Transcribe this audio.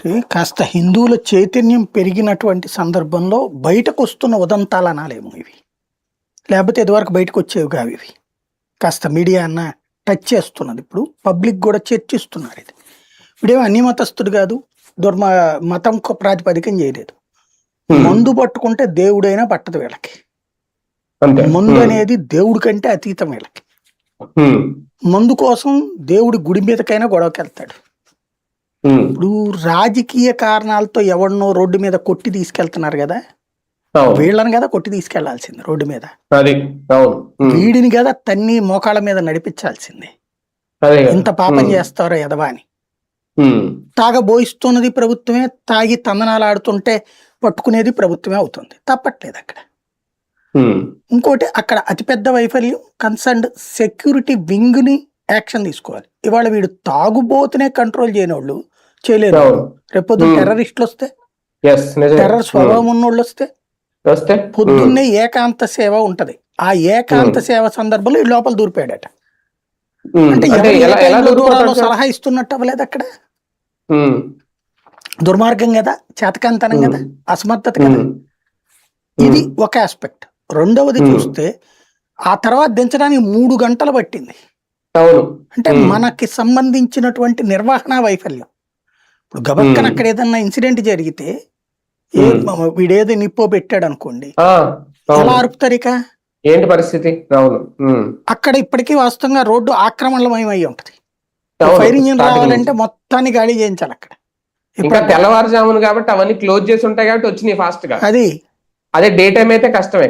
అంటే కాస్త హిందువుల చైతన్యం పెరిగినటువంటి సందర్భంలో బయటకు వస్తున్న ఉదంతాలు అనాలేమో ఇవి లేకపోతే ఇదివరకు బయటకు వచ్చేవి కావు ఇవి కాస్త మీడియా అన్న టచ్ చేస్తున్నది ఇప్పుడు పబ్లిక్ కూడా చర్చిస్తున్నారు ఇది ఇప్పుడేమో అన్ని మతస్థుడు కాదు దుర్మ మతం ప్రాతిపదికం చేయలేదు. మందు పట్టుకుంటే దేవుడైనా పట్టదు వీళ్ళకి మందు. అనేది దేవుడి కంటే అతీతం వీళ్ళకి. మందు కోసం దేవుడి గుడి మీదకైనా గొడవకి వెళ్తాడు. ఇప్పుడు రాజకీయ కారణాలతో ఎవరినో రోడ్డు మీద కొట్టి తీసుకెళ్తున్నారు కదా వీళ్ళని కదా కొట్టి తీసుకెళ్ళాల్సింది రోడ్డు మీద. వీడిని కదా తన్ని మోకాళ్ళ మీద నడిపించాల్సింది. ఇంత పాపం. చేస్తారో ఎదవా అని హ్మ్. తాగబోయిస్తున్నది ప్రభుత్వమే తాగి తందనాలు ఆడుతుంటే పట్టుకునేది ప్రభుత్వమే అవుతుంది తప్పట్లేదు అక్కడ. ఇంకోటి అక్కడ అతిపెద్ద వైఫల్యం కన్సర్న్డ్ సెక్యూరిటీ వింగ్ని యాక్షన్ తీసుకోవాలి ఇవాళ వీడు తాగుబోతునే కంట్రోల్ చేయని వాళ్ళు చేయలేరు రేపొద్దు. టెర్రరిస్టులు వస్తే టెర్రర్ స్వభావం ఉన్నోళ్ళు వస్తే. వస్తే. పొద్దున్నే ఏకాంత సేవ ఉంటది ఆ ఏకాంత సేవ సందర్భంలో ఈ లోపల దూరిపోయాడట. అంటే? సలహా ఇస్తున్నట్టు అవ్వలేదు అక్కడ. దుర్మార్గం కదా చేతకాంతనం కదా. అసమర్థత కదా. ఇది ఒక ఆస్పెక్ట్ రెండవది. చూస్తే ఆ తర్వాత దించడానికి మూడు గంటలు పట్టింది అవును అంటే. మనకి సంబంధించినటువంటి నిర్వహణ వైఫల్యం ఇప్పుడు గబక్కన. అక్కడ ఏదన్నా ఇన్సిడెంట్ జరిగితే ఏ. వీడేదో నిప్పో పెట్టాడు అనుకోండి ఎలా ఏంటి పరిస్థితి అవును. అక్కడ ఇప్పటికీ వాస్తవంగా రోడ్డు ఆక్రమణమయం అయి ఉంటది. ఫైర్ ఇంజిన్ రావాలంటే. మొత్తాన్ని గాడి చేయించాలి అక్కడ ఇంకా ఇప్పుడు తెల్లవారుజామున కాబట్టి అవన్నీ క్లోజ్ చేసి ఉంటాయి కాబట్టి వచ్చినాయి ఫాస్ట్గా అది అదే డే టైం అయితే కష్టమే